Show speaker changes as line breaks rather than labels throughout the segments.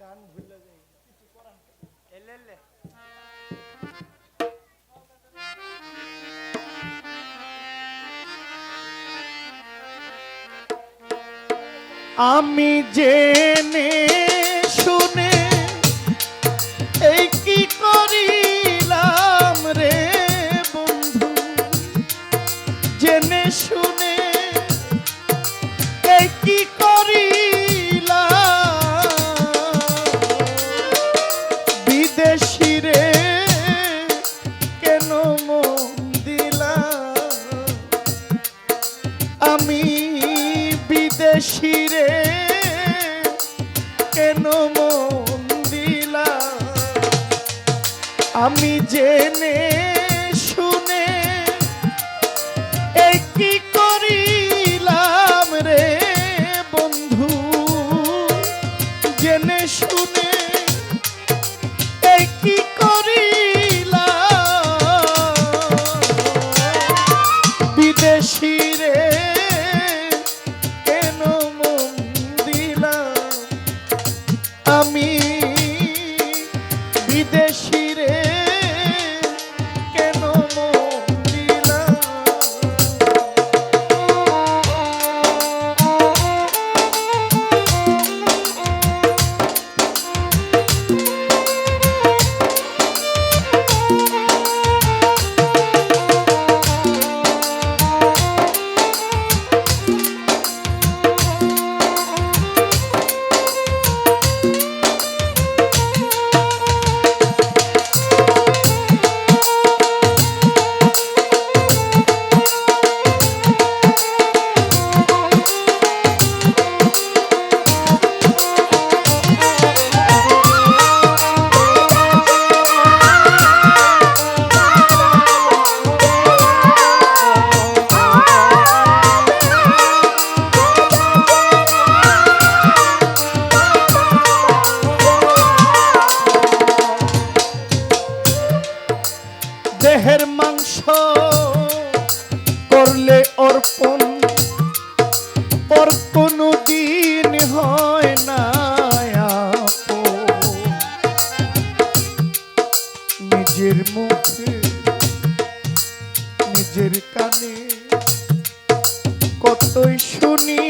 গান আমি জেনে দেহের মাংস করলে অর্পণ। পর কোনো দিন হয় না নিজের মুখে, নিজের কানে কতই শুনি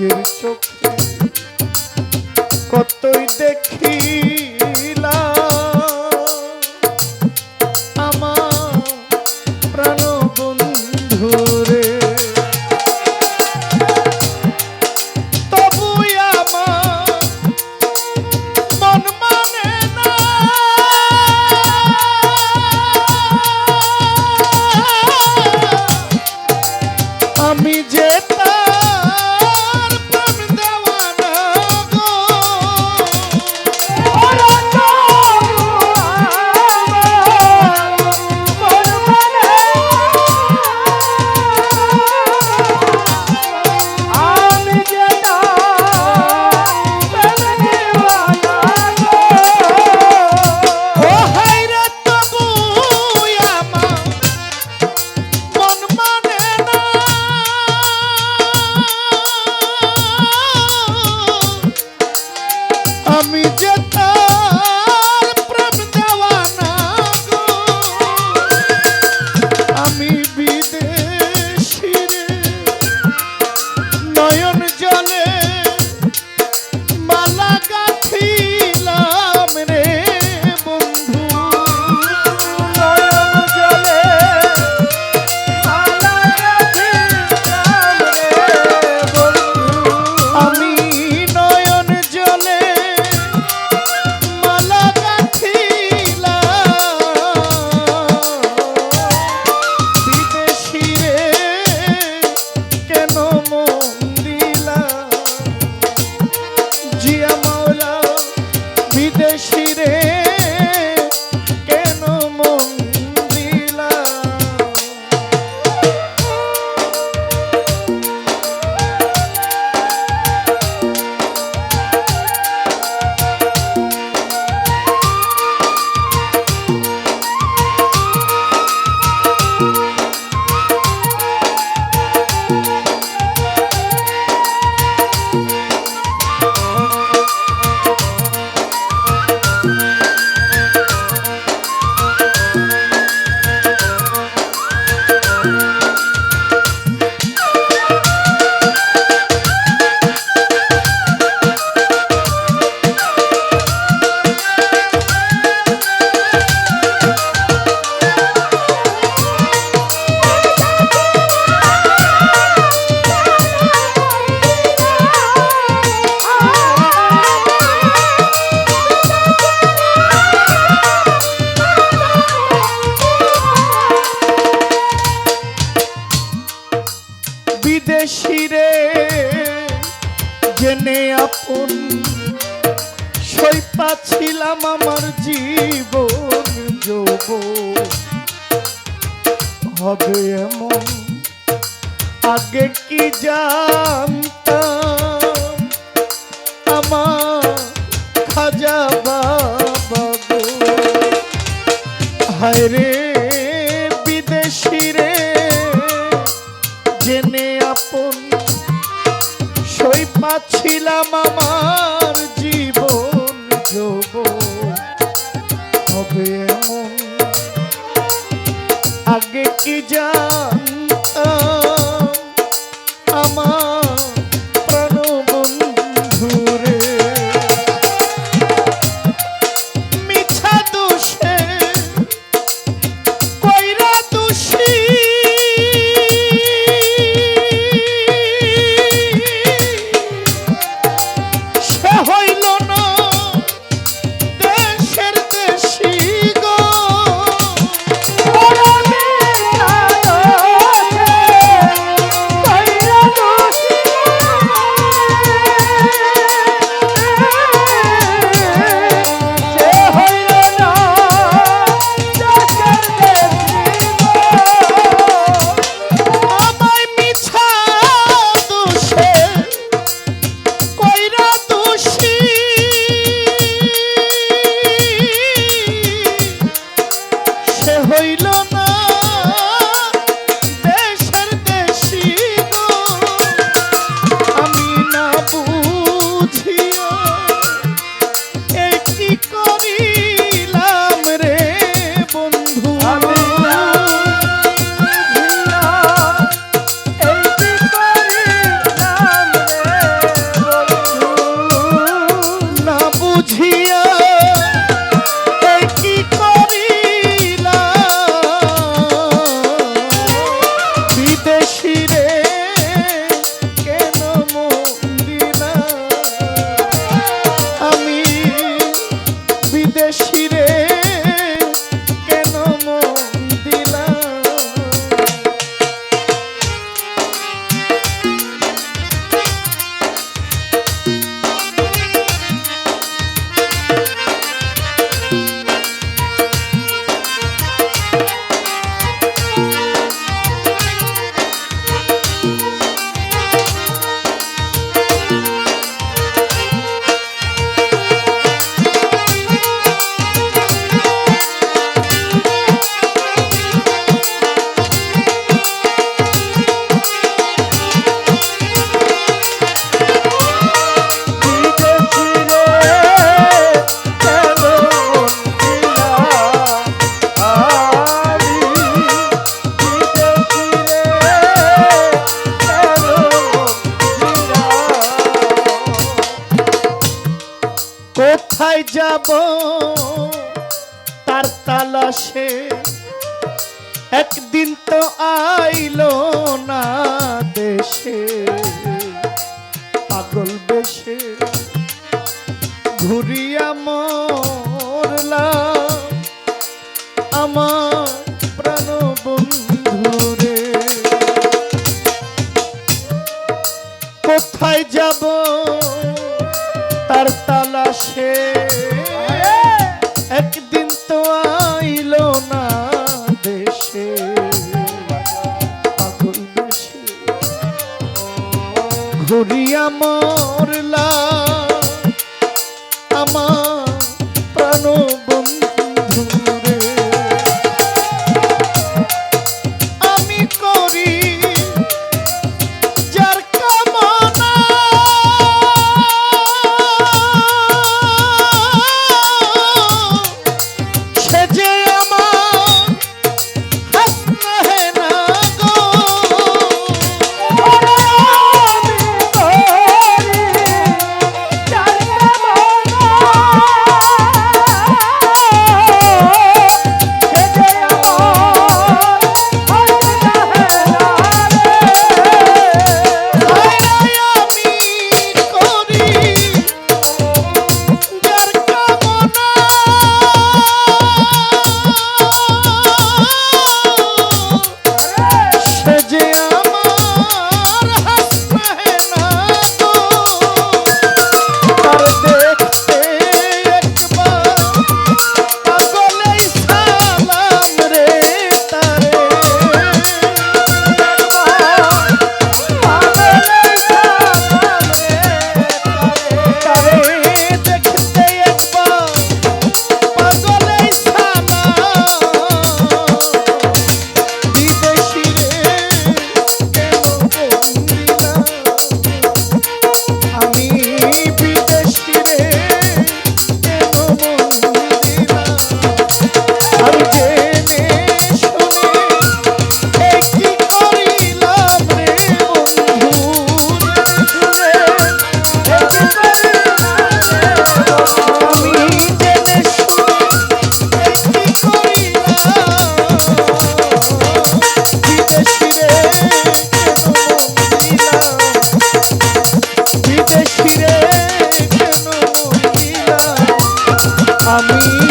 নিজের চোখে কতই দেখি আপন সৈপা ছিলাম আমার জীবন যৌব হবে এমন আগে কি জানি? আগে কি জানতাম? যাব তার তালাশে একদিন তো আইলো না দেশে পাগল বেশে ঘুরিয়া মন ঘুরিয়া মরলা আমি